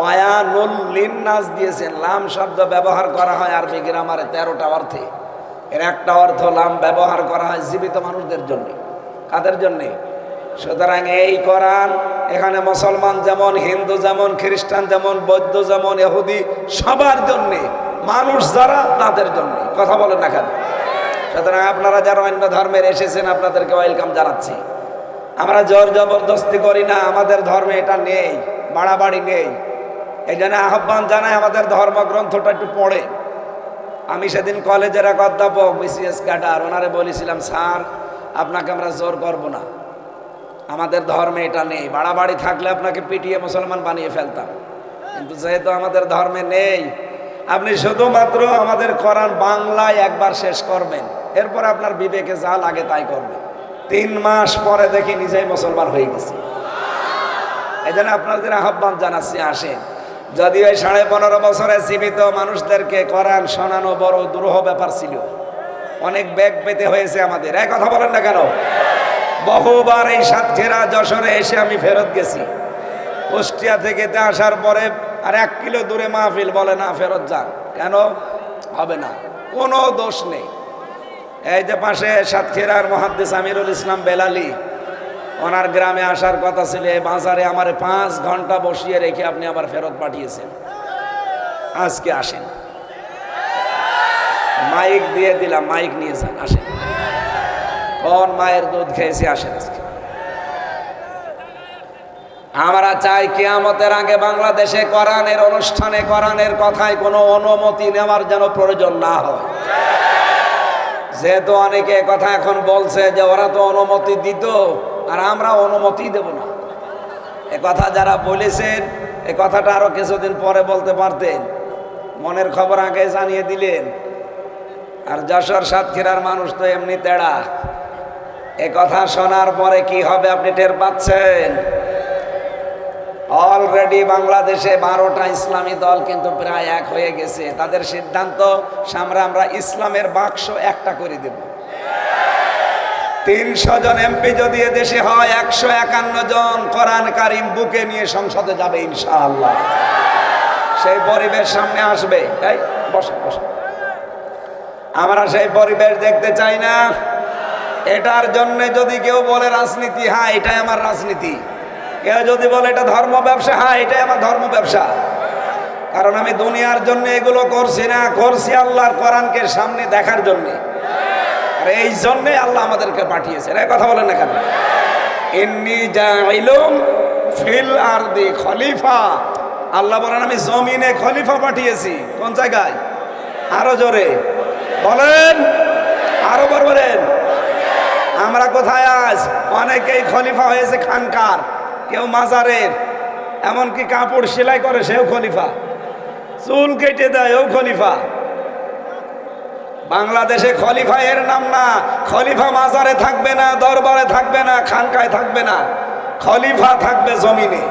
বায়ানুল লিন্নাস দিয়েছেন। লাম শব্দ ব্যবহার করা হয় আরবি গ্রামারে তেরোটা অর্থে। এর একটা অর্থ লাম ব্যবহার করা হয় জীবিত মানুষদের জন্য। কাদের জন্যে? সুতরাং এই কোরআন এখানে মুসলমান যেমন, হিন্দু যেমন, খ্রিস্টান যেমন, বৌদ্ধ যেমন এহুদি সবার জন্যে, মানুষ যারা তাদের জন্য। কথা বলেন না কেন? সুতরাং আপনারা যারা অন্য ধর্মের এসেছেন, আপনাদেরকে ওয়েলকাম জানাচ্ছি। আমরা জোর জবরদস্তি করি না, আমাদের ধর্মে এটা নেই বাড়াবাড়ি নেই। এই জন্য আহ্বান জানায় আমাদের ধর্মগ্রন্থটা একটু পড়ে। আমি সেদিন কলেজের এক অধ্যাপক বিসিএস ক্যাডার ওনারে বলেছিলাম, স্যার, আপনাকে আমরা জোর করব না। আমাদের ধর্মে এটা নেই। বাড়াবাড়ি থাকলে আপনাকে পিটিয়ে মুসলমান বানিয়ে ফেলতাম। কিন্তু যেহেতু আমাদের ধর্মে নেই, আপনি শুধুমাত্র আমাদের কোরআন বাংলায় একবার শেষ করবেন। এরপর আপনার বিবেকে যা লাগে তাই করবেন। তিন মাস পরে দেখি নিজেই মুসলমান হয়ে গেছে। এই জন্য আপনাদের আহ্বান জানাচ্ছি, আসেন। যদিও সাড়ে পনেরো বছরে জীবিত মানুষদেরকে কোরআন শোনানো বড় দুরূহ ব্যাপার ছিল। অনেক ব্যাগ পেতে হয়েছে আমাদের। এক কথা বলেন না কেন? বহুবার এই সাতক্ষীরা যশোরে এসে আমি ফেরত গেছি। কুষ্টিয়া থেকে তে আসার পরে আর এক কিলো দূরে মাহফিল বলে, না, ফেরত যান। কেন? হবে না। কোনো দোষ নেই। এই যে পাশে সাতক্ষীরার মহাদ্দেশ আমিরুল ইসলাম বেলালি ওনার গ্রামে আসার কথা ছিল বাজারে আমার পাঁচ ঘণ্টা বসিয়ে রেখে আপনি আবার ফেরত পাঠিয়েছেন। আজকে আসেন। মাইক দিয়ে দিলাম, মাইক নিয়ে যান, আসেন। কোন মায়ের দুধ খেয়েছি, আসেন আজকে। আমরা চাই কেয়ামতের আগে বাংলাদেশে কোরআনের অনুষ্ঠানে কোরআনের কথায় কোনো অনুমতি নেওয়ার যেন প্রয়োজন না হয়। যেহেতু অনেকে কথা এখন বলছে যে ওরা তো অনুমতি দিত আর আমরা অনুমতি দেব না। এ কথা যারা বলেছেন, এ কথাটা আরও কিছুদিন পরে বলতে পারতেন। মনের খবর আগে জানিয়ে দিলেন। আর যশোর সাতক্ষীরার মানুষ তো এমনি তেড়া। এ কথা শোনার পরে কি হবে আপনি টের পাচ্ছেন? অলরেডি বাংলাদেশে বারোটা ইসলামী দল কিন্তু প্রায় এক হয়ে গেছে। তাদের সিদ্ধান্ত আমরা ইসলামের বাক্স একটা করে দেব। তিনশো জন এমপি যদি দেশে হয়, একশো একান্ন জন কোরআন কারিম বুকে নিয়ে সংসদে যাবে ইনশাআল্লাহ। সেই পরিবেশ সামনে আসবে। এই, বসে বসে। আমরা সেই পরিবেশ দেখতে চাই না। এটার জন্য যদি কেউ বলে রাজনীতি হ্যাঁ এটাই আমার রাজনীতি। কেউ যদি বলে এটা ধর্ম ব্যবসা হ্যাঁ এটাই আমার ধর্ম ব্যবসা। কারণ আমি দুনিয়ার জন্য এগুলো করছি না, করছি আল্লাহর কোরআনকে সামনে দেখার জন্য। আর এই জন্যে আল্লাহ আমাদেরকে পাঠিয়েছেন। এই কথা বলেন না কেন? ইন্নি জাইলুম ফিল আরদি খলিফা। আল্লাহ বলেন, আমি জমিনে খলিফা পাঠিয়েছি। কোন জায়গায়? আরও জোরে। বলেন, আরও বার বলেন। আমরা কোথায় আজ? অনেকেই খলিফা হয়েছে খানকার, কেউ মাজারের। এমনকি কাপড় সেলাই করে সেও খলিফা। চুল কেটে দেয়, ও খলিফা। বাংলাদেশে খলিফা এর নাম না। খলিফা মাজারে থাকবে না, দরবারে থাকবে না, খানকায় থাকবে না। খলিফা থাকবে জমিনে।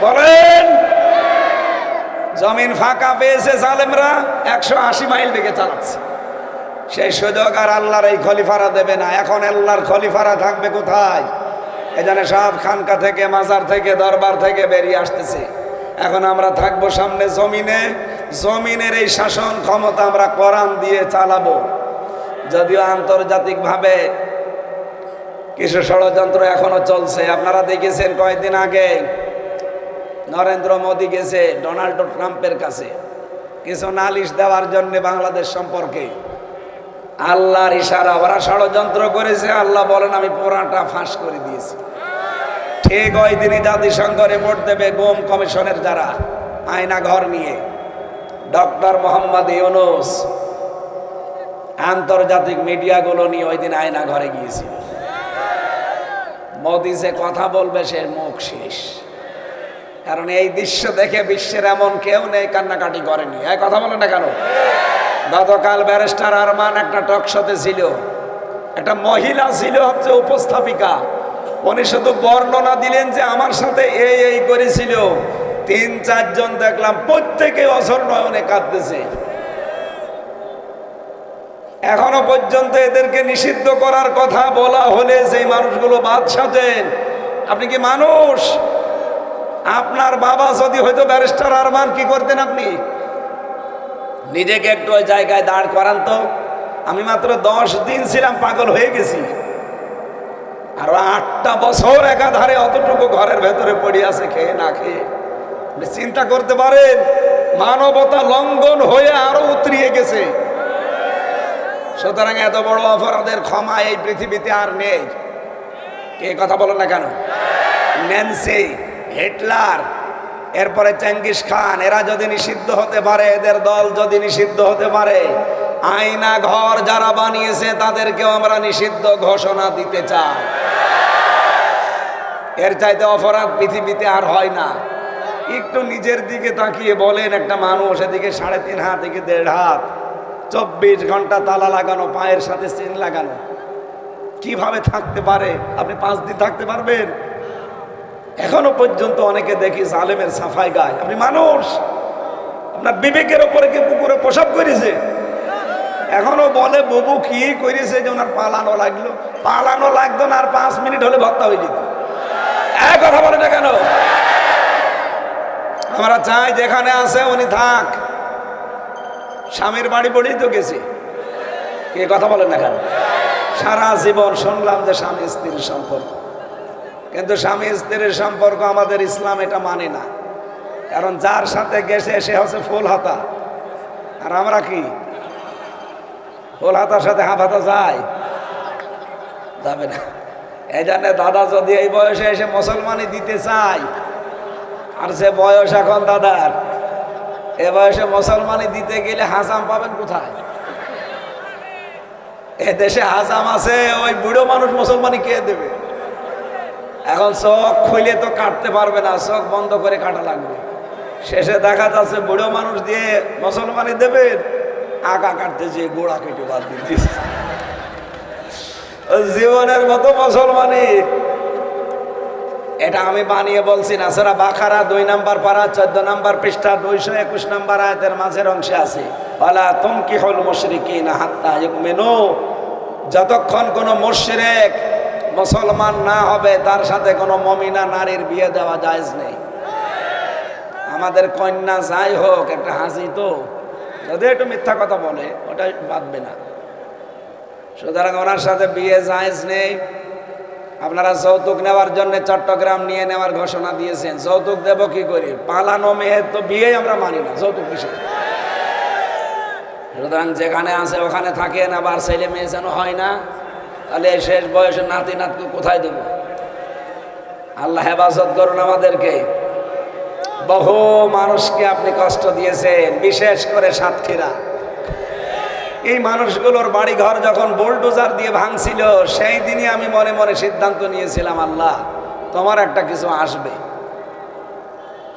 বলেন, জমিন ফাঁকা পেয়েছে জালেমরা, একশো আশি মাইল বেগে চালাচ্ছে। সেই সুযোগ আর আল্লাহর এই খলিফারা দেবে না। এখন আল্লাহর খলিফারা থাকবে কোথায়? এখানে সব খানকা থেকে, মাজার থেকে, দরবার থেকে বেরিয়ে আসতেছে। এখন আমরা থাকব সামনে জমিনে। জমিনের এই শাসন ক্ষমতা আমরা কোরআন দিয়ে চালাবো। যদিও আন্তর্জাতিকভাবে কিছু ষড়যন্ত্র এখনও চলছে। আপনারা দেখেছেন কয়েকদিন আগে নরেন্দ্র মোদী গেছে ডোনাল্ড ট্রাম্পের কাছে। কিছু নালিশ দেওয়ার জন্য বাংলাদেশ সম্পর্কে। আল্লাহর ইশারা, ওরা ষড়যন্ত্র করেছে, আল্লাহ বলেন, আমি পোড়াটা ফাঁস করে দিয়েছি। ঠিক ওই দিনই জাতিসংঘ রিপোর্ট দেবে গোম কমিশনের যারা আয়না ঘর নিয়ে। ডক্টর মোহাম্মদ ইউনুস। আন্তর্জাতিক মিডিয়াগুলো নিয়ে ওই দিন আয়না ঘরে গিয়েছিল। মোদি যে কথা বলবে সে মুখ শেষ। কারণ এই দৃশ্য দেখে বিশ্বের এমন কেউ নেই কান্নাকাটি করেনি। এই কথা বলে না কেন? গতকাল ব্যারিস্টার আরমান একটা টক শোতে ছিল। একটা মহিলা ছিল হচ্ছে উপস্থাপিকা। উনি শুধু বর্ণনা দিলেন যে আমার সাথে এই এই করেছিল। তিন, চারজন দেখলাম প্রত্যেকে অসর নয়নে কাঁদতেছে। এখনও পর্যন্ত এদেরকে নিষিদ্ধ করার কথা বলা হলে সেই মানুষগুলো বাদ সাজেন আপনি কি মানুষ? আপনার বাবা যদি হয়তো ব্যারিস্টার আরমান, কি করতেন আপনি? নিজেকে একটু ওই জায়গায় দাঁড় করান তো। আমি মাত্র দশ দিন ছিলাম, পাগল হয়ে গেছি। আর আটটা বছর একাধারে অতটুকু ঘরের ভেতরে পড়ে আছে, খেয়ে না খেয়ে। আপনি চিন্তা করতে পারেন, মানবতা লঙ্ঘন হয়ে আরও উতরিয়ে গেছে। সুতরাং এত বড় অপরাধের ক্ষমা এই পৃথিবীতে আর নেই। কে কথা বলেন না কেন? ন্যান্সি, হিটলার, এরপরে চেঙ্গিস খান, এরা যদি নিষিদ্ধ হতে পারে, এদের দল যদি নিষিদ্ধ হতে পারে, আয়না ঘর যারা বানিয়েছে, তাদেরকেও আমরা নিষিদ্ধ ঘোষণা দিতে চাই। এর চাইতে অপরাধ পৃথিবীতে আর হয় না। একটু নিজের দিকে তাকিয়ে বলেন, একটা মানুষ এদিকে সাড়ে তিন হাত থেকে দেড় হাত, চব্বিশ ঘণ্টা তালা লাগানো, পায়ের সাথে চেন লাগানো। কীভাবে থাকতে পারে? আপনি পাঁচ দিন থাকতে পারবেন? এখনও পর্যন্ত অনেকে দেখি জালেমের সাফাই গায়। আপনি মানুষ। আপনার বিবেকের ওপরে কি পুকুরে প্রসাব করেছে? এখনও বলে, ববু কি করেছে যে ওনার পালানো লাগল? পালানো লাগতো না, আর পাঁচ মিনিট হলে ভত্তা হয়ে যেত। এক কথা বলে না কেন? আমরা চাই যেখানে আছে উনি থাক। স্বামীর বাড়ি পড়েই তো গেছি। কে কথা বলেন না কেন? সারা জীবন শুনলাম যে স্বামী স্ত্রীর সম্পর্ক। কিন্তু স্বামী স্ত্রীর সম্পর্ক আমাদের ইসলাম এটা মানে না। কারণ যার সাথে গেছে সে হচ্ছে ফুল হাতা। আর আমরা কি? ফুল হাতার সাথে হাফ হাতা যায়। যাবে না। এই জন্য দাদা যদি এই বয়সে এসে মুসলমানই দিতে চায় আর সে বয়স এখন দাদার, এ বয়সে মুসলমানই দিতে গেলে হাসাম পাবেন কোথায়? এ দেশে হাসাম আছে, ওই বুড়ো মানুষ মুসলমানি কে দেবে? এখন চোখ খুলে তো কাটতে পারবে না, চোখ বন্ধ করে কাটা লাগবে। শেষে দেখা যাচ্ছে বুড়ো মানুষ দিয়ে মুসলমানই দেবেন আগা কাটতেছে গোড়া কেটে বাদ দিতেছে জীবনের মতো মুসলমানই এটা আমি বানিয়ে বলছি না। সেরা বাখারা দুই নাম্বার পারা, চোদ্দ নাম্বার পৃষ্ঠা, দুইশো একুশ নাম্বার আয়তের মাঝের অংশে আছে। বলা তুম কি হল মুশরিকি না হাত্তা মেনু যতক্ষণ কোনো মুশরিক মুসলমান না হবে, তার সাথে কোনো মমিনা নারীর বিয়ে দেওয়া জায়েজ নেই। আমাদের কন্যা যাই হোক, একটা হাসি তো, যদি একটু মিথ্যা কথা বলে ওটা বাদবে না। সুতরাং ওনার সাথে বিয়ে জায়েজ নেই। আপনারা যৌতুক নেওয়ার জন্য চট্টগ্রাম নিয়ে নেওয়ার ঘোষণা দিয়েছেন। যৌতুক দেব কি করি? পালানো মেয়ের তো বিয়ে আমরা মানি না, যৌতুক কিসে সুতরাং যেখানে আছে ওখানে থাকেন, আবার ছেলে মেয়ে যেন হয় না, তাহলে শেষ বয়সে নাতি নাতকে কোথায় দেব? আল্লাহ হেফাজত করুন আমাদেরকে। বহু মানুষকে আপনি কষ্ট দিয়েছেন, বিশেষ করে সাতক্ষীরা। এই মানুষগুলোর বাড়ি ঘর যখন বোলডোজার দিয়ে ভাঙছিল, সেই দিনই আমি মনে মনে সিদ্ধান্ত নিয়েছিলাম, আল্লাহ, তোমার একটা কিছু আসবে।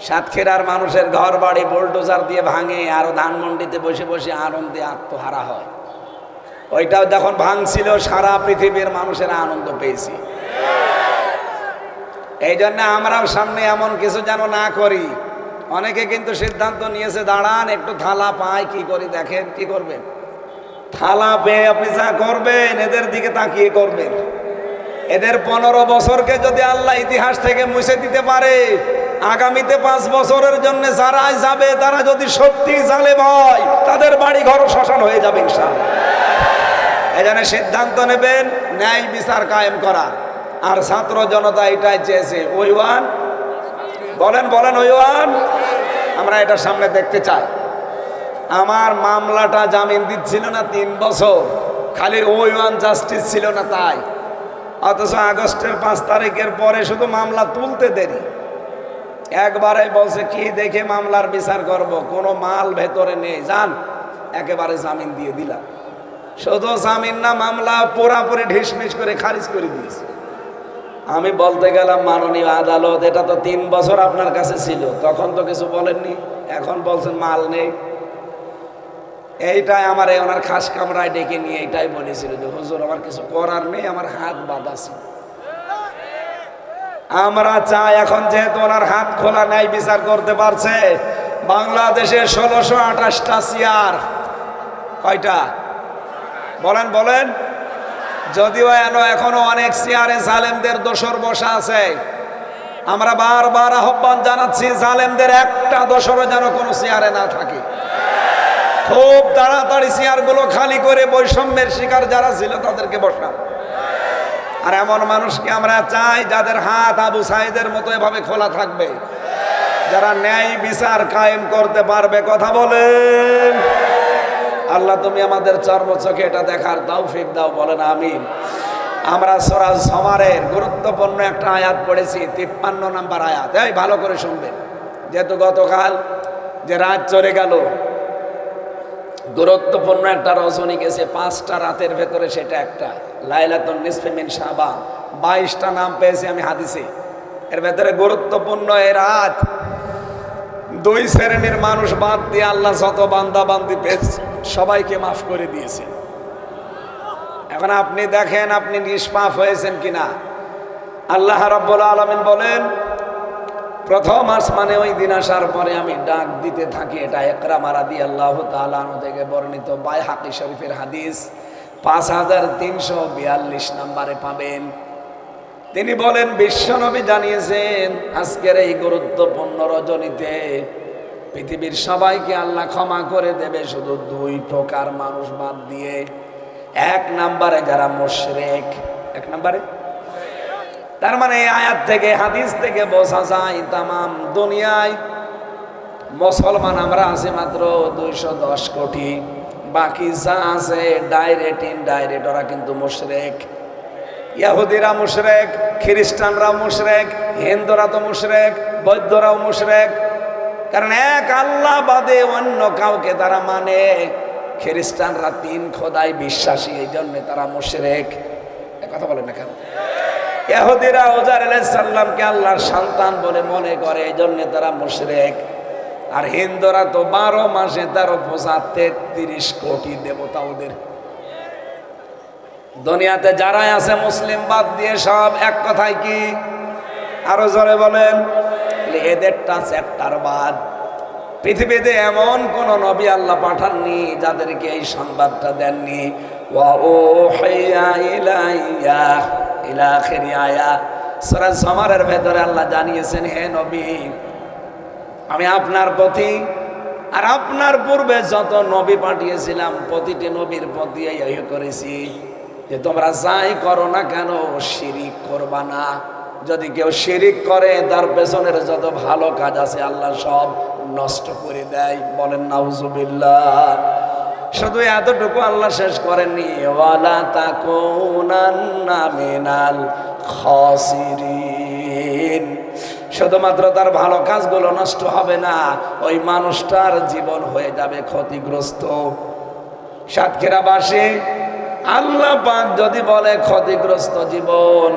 সাতক্ষীরার মানুষের ঘর বাড়ি বোলডোজার দিয়ে ভাঙে আরও ধানমন্ডিতে বসে বসে আনন্দে আত্মহারা হয়। ওইটাও যখন ভাঙছিল, সারা পৃথিবীর মানুষের আনন্দ পেয়েছি। এই জন্য আমরাও সামনে এমন কিছু যেন না করি। অনেকে কিন্তু সিদ্ধান্ত নিয়েছে, দাঁড়ান, একটু থালা পায়, কি করি, দেখেন, কি করবেন? থালা পেয়ে আপনি যা করবেন, এদের দিকে তাকিয়ে করবেন। এদের পনেরো বছরকে যদি আল্লাহ ইতিহাস থেকে মুছে দিতে পারে, আগামীতে পাঁচ বছরের জন্য যারাই যাবে, তারা যদি সত্যি জালে ভয় তাদের বাড়ি ঘর শ্মশান হয়ে যাবে এই সিদ্ধান্ত নেবেন, ন্যায় বিচার কায়েম করার। আর ছাত্র জনতা এটাই চেয়েছে, ওই ওয়ান। বলেন বলেন, ওই ওয়ান। আমরা এটা সামনে দেখতে চাই। আমার মামলাটা জামিন দিচ্ছিল না তিন বছর। খালি ওই ওয়ান জাস্টিস ছিল না তাই। অথচ আগস্টের পাঁচ তারিখের পরে শুধু মামলা তুলতে দেরি। একবারে বলছে, কি দেখে মামলার বিচার করব? কোনো মাল ভেতরে নেই। যান, একেবারে জামিন দিয়ে দিলাম। শুধু জামিন না, মামলা পুরাপুরি ঢিসমিস করে খারিজ করে দিয়েছে। আমি বলতে গেলাম, মাননীয় আদালত, এটা তো তিন বছর আপনার কাছে ছিল। তখন তো কিছু বলেননি। এখন বলছেন মাল নেই। এইটাই আমার ওনার খাস কামরায় ডেকে নিয়ে এটাই বলেছিল যে, হুজুর, আমার কিছু করার নেই, আমার হাত বাঁধা ছিল আমরা চাই এখন যেহেতু ওনার হাত খোলা নাই, বিচার করতে পারছে। বাংলাদেশের ষোলোশো আঠাশটা চেয়ার কয়টা? বলেন বলেন। যদিও এন এখনও অনেক চেয়ারে সালেমদের দোসর বসা আছে। আমরা বারবার আহ্বান জানাচ্ছি, জালেমদের একটা দশরও যেন কোনো চেয়ারে না থাকে। খুব তাড়াতাড়ি চেয়ারগুলো খালি করে বৈষম্যের শিকার যারা ছিল তাদেরকে বসান আর এমন মানুষকে আমরা চাই যাদের হাত আবু সাইদের মতো এভাবে খোলা থাকবে। যারা ন্যায় বিচার কায়েম করতে পারবে, কথা বলেন। আল্লাহ, তুমি আমাদের চর্ম চোখে এটা দেখার তৌফিক দাও, বলেন আমিন। আমরা সরাজ সমারের গুরুত্বপূর্ণ একটা আয়াত পড়েছি, তিপ্পান্ন নাম্বার আয়াত। এই, ভালো করে শুনবেন। যেহেতু গতকাল যে রাত চলে গেল গুরুত্বপূর্ণ একটা রজনী গেছে, পাঁচটা রাতের ভেতরে সেটা একটা। লাইলাতুন নিসফেমিন সাবা বাইশটা নাম পেয়েছি আমি হাদিসে। এর ভেতরে গুরুত্বপূর্ণ এই রাত। দুই শ্রেণির মানুষ বাদ দিয়ে আল্লাহ যত বান্দা বান্দি পেয়েছে, সবাইকে মাফ করে দিয়েছে। এখন আপনি দেখেন আপনি নিষ্পাপ হয়েছেন কিনা। আল্লাহ রাব্বুল আলামিন বলেন প্রথম আসমানে ওই দিন আসার পরে আমি ডাক দিতে থাকি এটা একরা মারা দিয়ে আল্লাহ তালানু থেকে বর্ণিত বাই হাকি শরীফের হাদিস। পাঁচ হাজার তিনশো বিয়াল্লিশ নাম্বারে পাবেন। তিনি বলেন, বিশ্বনবী জানিয়েছেন, আজকের এই গুরুত্বপূর্ণ রজনীতে পৃথিবীর সবাইকে আল্লাহ ক্ষমা করে দেবে শুধু দুই প্রকার মানুষ বাদ দিয়ে। এক নাম্বারে যারা মুশরেক, এক নাম্বারে তার মানে আয়াত থেকে, হাদিস থেকে বোঝা যায় তামাম দুনিয়ায় মুসলমান আমরা আছি মাত্র দুইশো দশ কোটি। বাকি যা আছে ডাইরেক্ট ইনডাইরেক্ট ওরা কিন্তু মুশরেক। ইয়াহুদিরা মুশরেক, খ্রিস্টানরা মুশরেক, হিন্দুরা তো মুশরেক, বৌদ্ধরাও মুশরেক। কারণ এক আল্লাহ বাদে অন্য কাউকে তারা মানে। খ্রিস্টানরা তিন খোদায় বিশ্বাসী এই জন্য তারা মুশরেক। কথা বলেন না কেন? ইহুদিরা ওজার সাল্লামকে আল্লাহর সন্তান বলে মনে করে এই জন্যে তারা মুশরেক। আর হিন্দুরা তো বারো মাসে তেরো পোষা তেত্রিশ কোটি দেবতা ওদের। দুনিয়াতে যারাই আছে মুসলিম বাদ দিয়ে সব এক কথায় কি? আরও জোরে বলেন। এদেরটা চ্যাপ্টার বাদ। পৃথিবীতে এমন কোন নবী আল্লাহ পাঠাননি যাদেরকে এই সংবাদটা দেননি। ওয়া ও ইলাইয়া। আয়া। সূরা জমারের ভেতরে আল্লাহ জানিয়েছেন, হে নবী, আমি আপনার আর আপনার পূর্বে যত নবী পাঠিয়েছিলাম, প্রতিটি নবীর প্রতি এই করেছি যে তোমরা যাই করো না কেন, শিরিক করবা না। যদি কেউ শিরিক করে, তার পেছনের যত ভালো কাজ আছে, আল্লাহ সব নষ্ট করে দেয়। বলেন, নাউজুবিল্লাহ। শুধু এতটুকু আল্লাহ শেষ করেননি, ওয়ালা তাকুনান্না মিনাল শুধুমাত্র তার ভালো কাজগুলো নষ্ট হবে না, ওই মানুষটার জীবন হয়ে যাবে ক্ষতিগ্রস্ত। সাতক্ষীরাবাসী, আল্লাহ পাক যদি বলে ক্ষতিগ্রস্ত জীবন,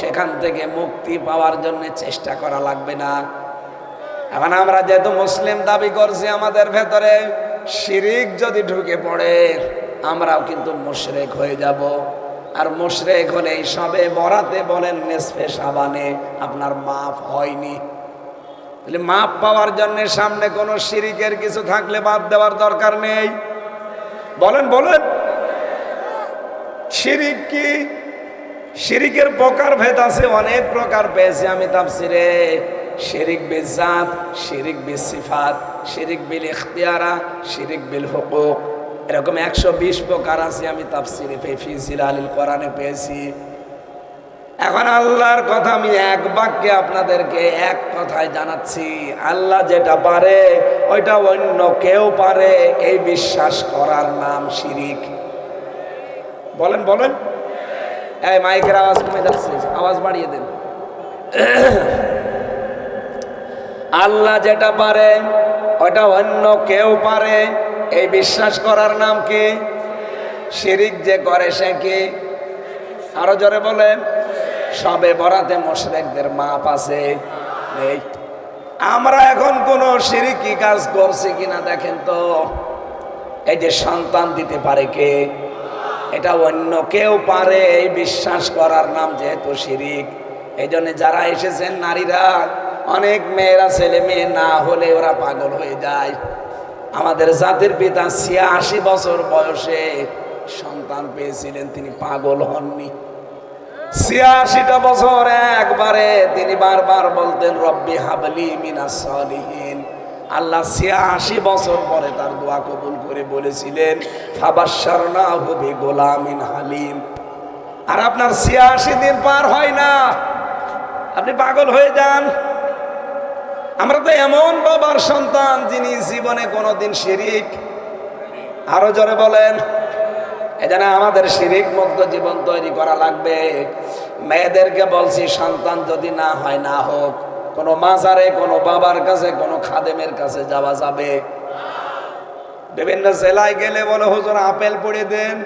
সেখান থেকে মুক্তি পাওয়ার জন্য চেষ্টা করা লাগবে না। এখন আমরা যেহেতু মুসলিম দাবি করছি আমাদের ভেতরে শিরিক যদি ঢুকে পড়ে, আমরাও কিন্তু মুশরেক হয়ে যাব। আর মুশরেক হলে এই সবে বরাতে বলেন নেসফে সাবানে আপনার মাপ হয়নি। তাহলে মাপ পাওয়ার জন্য সামনে কোনো শিরিকের কিছু থাকলে বাদ দেওয়ার দরকার নেই। বলেন বলেন। শিরিক কি? শিরিকের প্রকার ভেদ আছে, অনেক প্রকার পেয়েছি আমি তাফসিরে। শিরিক বিল জাত, শিরিক বিল সিফাত, শিরিক বিল ইখতিয়ারা, শিরিক বিল হুকুক। এরকম একশো বিশ প্রকার আছে, আমি তাফসিরে ফিজিল আলিল কোরআনে পেয়েছি। এখন আল্লাহর কথা আমি এক বাক্যে আপনাদেরকে এক কথায় জানাচ্ছি। আল্লাহ যেটা পারে, ওইটা অন্য কেউ পারে, এই বিশ্বাস করার নাম শিরিক। বলেন বলেন। এই মাইকের আওয়াজ কমে যাচ্ছে, আওয়াজ বাড়িয়ে দেন। আল্লাহ যেটা পারে, ওটা অন্য কেউ পারে। এই বিশ্বাস করার নাম কি? শিরিক যে করে সে কি? আরও জোরে বলেন। সবে বরাতে মোশরেকদের মাপ আছে। আমরা এখন কোন সিরিকি কাজ করছি কিনা দেখেন তো। এই যে সন্তান দিতে পারে কে? এটা অন্য কেউ পারে। এই বিশ্বাস করার নাম যেহেতু শিরিক। এই যারা এসেছেন নারীরা অনেক মেয়েরা, ছেলে মেয়ে না হলে ওরা পাগল হয়ে যায়। আমাদের জাতির পিতা ছিয়াশি বছর বয়সে সন্তান পেয়েছিলেন, তিনি পাগল হননি। ছিয়াশিটা বছর একবারে তিনি বারবার বলতেন, রব্বি হাবলি মিনাস সলিহীন। আল্লাহ ছিয়াশি বছর পরে তার দোয়া কবুল করে বলেছিলেন ফাবাসার না হবে গোলামিন হালিম। আর আপনার ছিয়াশি দিন পার হয় না। আপনি পাগল হয়ে যান। আমরা তো এমন বাবার সন্তান যিনি জীবনে কোনোদিন শিরিক। আরও জোরে বলেন। এখানে আমাদের শিরিক মুক্ত জীবন তৈরি করা লাগবে। মেয়েদেরকে বলছি, সন্তান যদি না হয়, না হোক, কোনো মাজারে, কোনো বাবার কাছে, কোনো খাদেমের কাছে যাওয়া যাবে। বিভিন্ন জেলায় গেলে বলে, হুজুর, আপেল পড়ে দেন।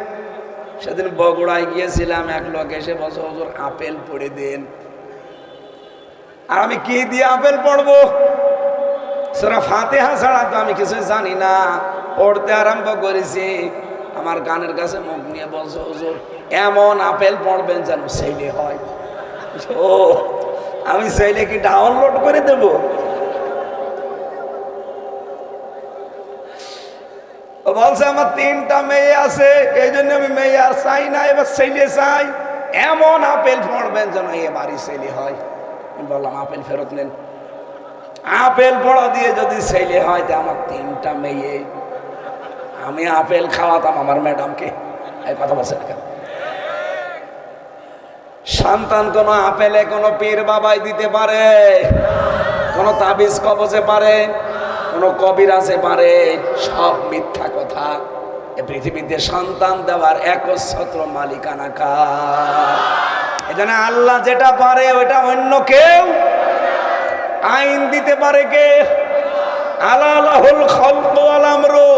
সেদিন বগুড়ায় গিয়েছিলাম, এক লোক এসে বলছে, হুজুর, আপেল পড়ে দেন। আর আমি কি দিয়ে আপেল পড়ব? সেরা ফাতেহা ছাড়া তো আমি কিছু জানি না। পড়তে আরম্ভ করেছি। আমার গানের কাছে মুখ নিয়ে বলছে, হুজুর, এমন আপেল পড়বেন যেন সেইলে হয়। ও, আমি সেইলে কি ডাউনলোড করে দেব। বলছে, আমার তিনটা মেয়ে আছে, এই জন্য আমি মেয়ে আর চাই না, এবার সেইলে চাই। এমন আপেল পড়বেন যেন এবারই সেইলে হয়। বললাম, আপেল ফেরত নেন। আপেল পড়া দিয়ে যদি ছেলে হয়, তা আমার তিনটা মেয়ে। আমি আপেল খাওয়াতাম আমার ম্যাডামকে। এই কথা বলছে না সন্তান কোন আপেলে কোন পীর বাবাই দিতে পারে, কোন তাবিজ কবজে পারে, কোন কবিরাজে পারে, সব মিথ্যা কথা। পৃথিবীতে সন্তান দেওয়ার একচ্ছত্র মালিকানা কার এখানে আল্লাহ যেটা পারে ওটা অন্য কেউ আইন দিতে পারে কে? আলাহুল খলক ওয়াল আমরু।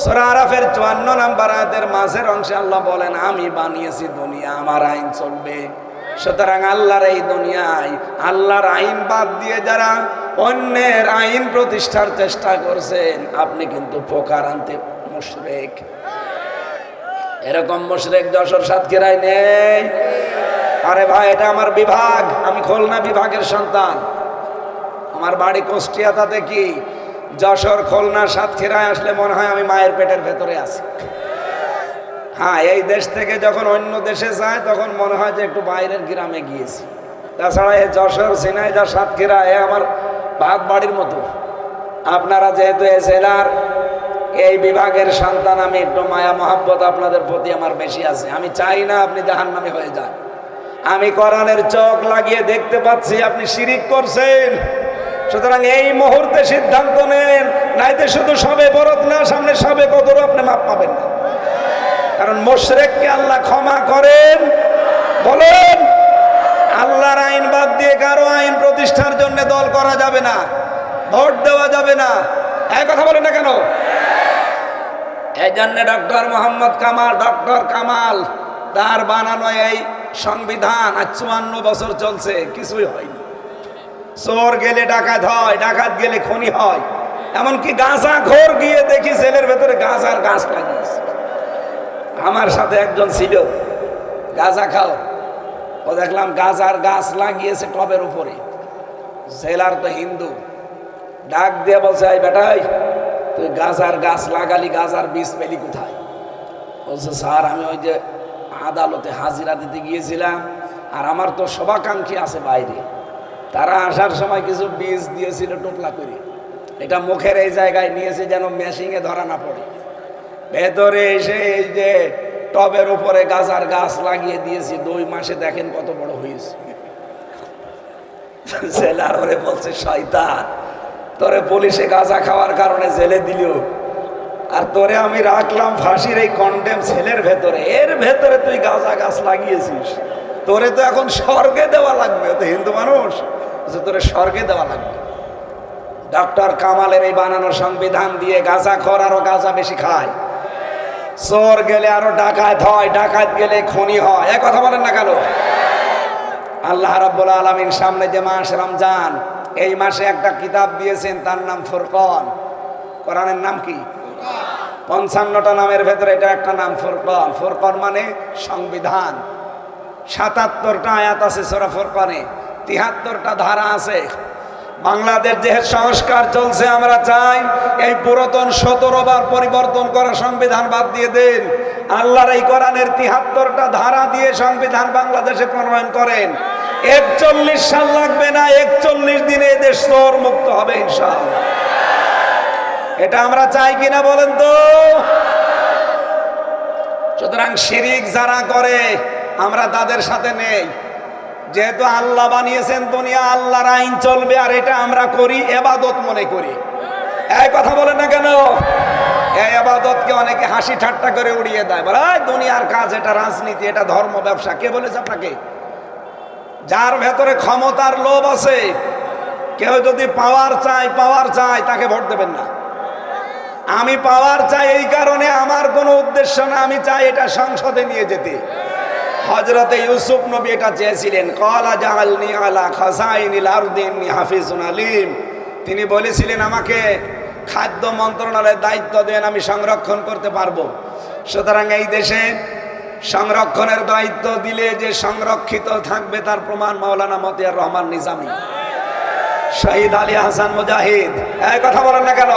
সূরা আরাফের 54 নাম্বার আয়াতের মাঝের অংশে আল্লাহ বলেন, আমি বানিয়েছি দুনিয়া, আমার আইন চলবে। সুতরাং আল্লাহর এই দুনিয়ায় আল্লাহর আইন বাদ দিয়ে যারা অন্যের আইন প্রতিষ্ঠার চেষ্টা করছেন, আপনি কিন্তু পোকার আনতে মুশরেক। এরকম মুশরেক যশোর সাতক্ষীরায় নেই। আরে ভাই, এটা আমার বিভাগ, আমি খুলনা বিভাগের সন্তান। আমার বাড়ি কুষ্টিয়াতে কি? যশোর, খুলনা, সাতক্ষীরায় আসলে মনে হয় আমি মায়ের পেটের ভেতরে আছি। হ্যাঁ এই দেশ থেকে যখন অন্য দেশে যায়, তখন মনে হয় যে একটু বাইরের গ্রামে গিয়েছি। তাছাড়া এই যশোর সিনাইদা সাতক্ষীরা, এ আমার ভাত বাড়ির মতো। আপনারা যেহেতু এ জেলার এই বিভাগের সন্তান, আমি একটু মায়া মহাব্বত আপনাদের প্রতি আমার বেশি আছে। আমি চাই না আপনি জাহান্নামে হয়ে যান। আমি কোরআনের চোখ লাগিয়ে দেখতে পাচ্ছি, আপনি শিরিক করছেন। সুতরাং এই মুহূর্তে সিদ্ধান্ত নেন নাইতে শুধু সবে বরত না, সামনে সবে কদর আপনি মাপ পাবেন না। কারণ মোশরেককে আল্লাহ ক্ষমা করেন। বলেন, আল্লাহর আইন বাদ দিয়ে কারও আইন প্রতিষ্ঠার জন্য দল করা যাবে না, ভোট দেওয়া যাবে না। এক কথা বলেন না কেন? এই জন্য ডক্টর মোহাম্মদ কামাল, ডক্টর কামাল, তার বানানো এই সংবিধান আজ চুয়ান্ন বছর চলছে, কিছুই হয়নি। চোর গেলে ডাকাত হয়, ডাকাত গেলে খনি হয়। এমনকি গাঁজা ঘোর গিয়ে দেখি ছেলের ভেতরে গাঁজার গাছ লাগিয়েছে। আমার সাথে একজন ছিল, গাঁজা খাও। ও দেখলাম গাঁজার গাছ লাগিয়েছে টবের উপরে। জেলার তো হিন্দু। ডাক দিয়ে বলছে, এই বেটাই তুই গাঁজার গাছ লাগালি, গাঁজার বীজ পেলি কোথায়? বলছে, স্যার, আমি ওই যে আদালতে হাজিরা দিতে গিয়েছিলাম, আর আমার তো শোভাকাঙ্ক্ষী আছে বাইরে। তারা আসার সময় কিছু বীজ দিয়েছিল টোপলা করে। এটা মুখের এই জায়গায় নিয়েছে যেন মেশিংয়ে ধরা না পড়ে। ভেতরে এসে এই যে টবের উপরে গাজার গাছ লাগিয়ে দিয়েছি, দুই মাসে দেখেন কত বড় হয়েছে। জেলার ওরে বলছে, শয়তান, তোরে পুলিশে গাঁজা খাওয়ার কারণে জেলে দিল। আর তোরে আমি রাখলাম ফাঁসির এই কন্ডেম ছেলের ভেতরে। এর ভেতরে তুই গাঁজা গাছ লাগিয়েছিস। তোরে তো এখন স্বর্গে দেওয়া লাগবে তো হিন্দু মানুষ। তোরে স্বর্গে দেওয়া লাগবে। ডক্টর কামালের এই বানানো সংবিধান দিয়ে গাঁজা খর আরও গাঁজা বেশি খায়। চোর গেলে আরও ডাকাত হয়, ডাকাত গেলে খনি হয়। এ কথা বলেন না কেন? আল্লাহ রাব্বুল আলামিন সামনে যে মাস রমজান, এই মাসে একটা কিতাব দিয়েছেন, তার নাম ফুরকন। কোরআনের নাম কি? পঞ্চান্নটা নামের ভেতরে এটা একটা নাম, ফুরকন। ফুরকন মানে সংবিধান। সাতাত্তরটা আয়াত আছে সোরা ফুরকনে, তিহাত্তরটা ধারা আছে। বাংলাদেশ যে সংস্কার চলছে, আমরা চাই এই পুরাতন সতেরো বার পরিবর্তন করা সংবিধান বাদ দিয়ে দেন। আল্লাহর এই কোরআনের তিহাত্তরটা ধারা দিয়ে সংবিধান বাংলাদেশে প্রণয়ন করেন। একচল্লিশ সাল লাগবে না, একচল্লিশ দিনে দেশ মুক্ত হবে, ইনশাআল্লাহ। এটা আমরা চাই কিনা বলেন তো? সুতরাং শিরিক যারা করে, আমরা তাদের সাথে নেই। যেহেতু আল্লাহ বানিয়েছেন দুনিয়া, আল্লাহর আইন চলবে, আর এটা আমরা করি, এবাদত মনে করি। এই কথা বলে না কেন? এই আবাদতকে অনেকে হাসি ঠাট্টা করে উড়িয়ে দেয়। বলে, "এই দুনিয়ার কাজ, এটা রাজনীতি, এটা ধর্ম, ব্যবসা। কে বলেছে আপনাকে? যার ভেতরে ক্ষমতার লোভ আছে, কেউ যদি পাওয়ার চায় পাওয়ার চায়, তাকে ভোট দেবেন না। আমি পাওয়ার চাই এই কারণে আমার কোনো উদ্দেশ্য না, আমি চাই এটা সংসদে নিয়ে যেতে। হজরতে ইউসুফ নবী এটা চেয়েছিলেন কলা জাহালনি আলা খাসাইনিল আরদিন হাফিজুন আলিম। তিনি বলেছিলেন, আমাকে খাদ্য মন্ত্রণালয়ের দায়িত্ব দেন, আমি সংরক্ষণ করতে পারব। সুতরাং এই দেশে সংরক্ষণের দায়িত্ব দিলে যে সংরক্ষিত থাকবে তার প্রমাণ মাওলানা মতিয়ার রহমান নিজামী। শহীদ আলী হাসান মুজাহিদ, এই কথা বলেন না কেন?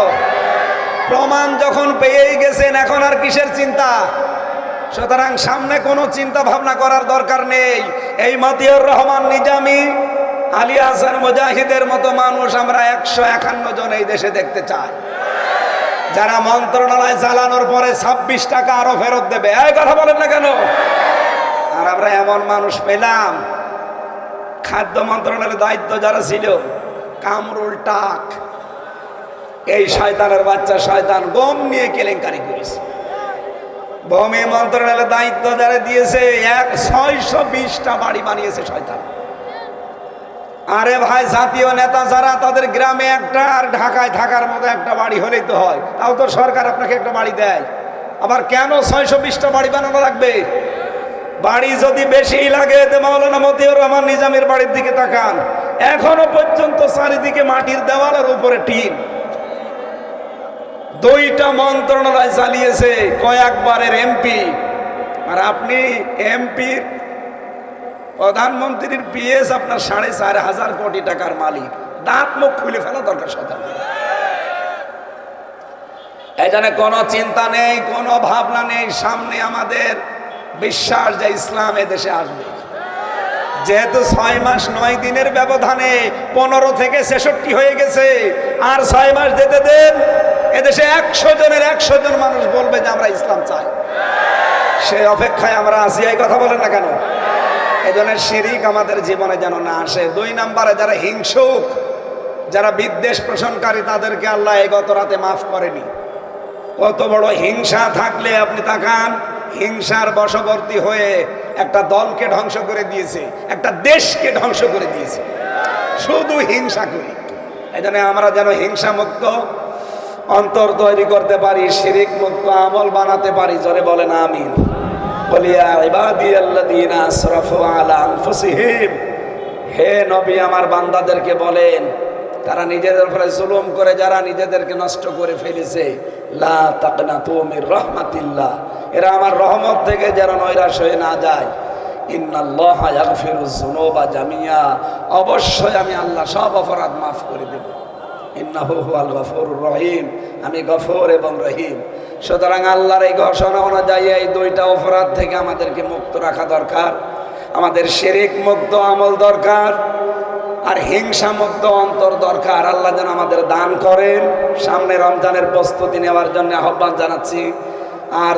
প্রমাণ যখন পেয়েই গেছেন, এখন আর কিসের চিন্তা? সুতরাং সামনে কোনো চিন্তা ভাবনা করার দরকার নেই। এই মতিউর রহমান নিজামি, আলী হাসান মুজাহিদের মতো মানুষ আমরা একশো একান্ন জন এই দেশে দেখতে চাই। যারা মন্ত্রণালয় চালানোর পরে ছাব্বিশ টাকা আরও ফেরত দেবে। এই কথা বলেন না কেন? আর আমরা এমন মানুষ পেলাম। খাদ্য মন্ত্রণালয়ের দায়িত্ব যারা ছিল, কামরুল টাক এই শয়তানের বাচ্চা শয়তান গম নিয়ে কেলেঙ্কারি করেছে। ভূমি মন্ত্রণালয়ের দায়িত্ব যারা দিয়েছে, এক ছয়শো বিশটা বাড়ি বানিয়েছে শয়তান। আরে ভাই, জাতীয় নেতা যারা, তাদের গ্রামে একটা আর ঢাকায় থাকার মতো একটা বাড়ি হলেই তো হয়। তাও তো সরকার আপনাকে একটা বাড়ি দেয়। আবার কেন ছয়শো বিশটা বাড়ি বানানো লাগবে? বাড়ি যদি বেশি লাগে, তো মাওলানা মতিউর রহমান নিজামের বাড়ির দিকে তাকান। এখনও পর্যন্ত চারিদিকে মাটির দেওয়ালের উপরে টিন। দুইটা মন্ত্রণালয় চালিয়েছে কয়েকবারের এমপি আর আপনি এমপির প্রধানমন্ত্রীর পিএস আপনার সাড়ে চার হাজার কোটি টাকার মালিক। দাঁত মুখ খুলে ফেলা দরকার সদা এখানে কোনো চিন্তা নেই, কোনো ভাবনা নেই, সামনে আমাদের বিশ্বাস যে ইসলাম এদেশে আসবে। যেহেতু ছয় মাস নয় দিনের ব্যবধানে পনেরো থেকে ছেষট্টি হয়ে গেছে, আর ছয় মাস যেতে দেন এদেশে একশো জনের একশো জন মানুষ বলবে যে আমরা ইসলাম চাই। সেই অপেক্ষায় আমরা আছি, এই কথা বলেন না কেন? এই জন্য শিরিক আমাদের জীবনে যেন না আসে। দুই নম্বরে যারা হিংসুক, যারা বিদ্বেষ পোষণকারী, তাদেরকে আল্লাহ এই গত রাতে মাফ করেনি। কত বড় হিংসা থাকলে আপনি তাকান, হিংসার বশবর্তী হয়ে একটা দলকে ধ্বংস করে দিয়েছে, একটা দেশকে ধ্বংস করে দিয়েছে। শুধু হিংসা করি। এই আমরা যেন হিংসা মুক্ত অন্তর তৈরি করতে পারি, শিরিক মুক্ত আমল বানাতে পারি, জোরে বলেন আমিন। বলিয়া ইবাদি আল্লাযীনা আসরাফু আলা হে নবী, আমার বান্দাদেরকে বলেন, তারা নিজেদের উপরে জুলুম করে, যারা নিজেদেরকে নষ্ট করে ফেলেছে, লা তাকনাতু মির রাহমাতিল্লাহ এরা আমার রহমত থেকে যেন নৈরাশ হয়ে না যায়। ইন্নাল্লাহ ইয়াগফিরুজ যুনুবা জামিয়া অবশ্যই আমি আল্লাহ সব অপরাধ মাফ করে দেব। গফুরুর রহিম। আমি গফর এবং রহিম। সুতরাং আল্লাহর এই ঘোষণা অনুযায়ী এই দুইটা অপরাধ থেকে আমাদেরকে মুক্ত রাখা দরকার। আমাদের শিরিক মুক্ত আমল দরকার আর হিংসা মুক্ত অন্তর দরকার। আল্লাহ যেন আমাদের দান করেন। সামনে রমজানের প্রস্তুতি নেওয়ার জন্য আহ্বান জানাচ্ছি। আর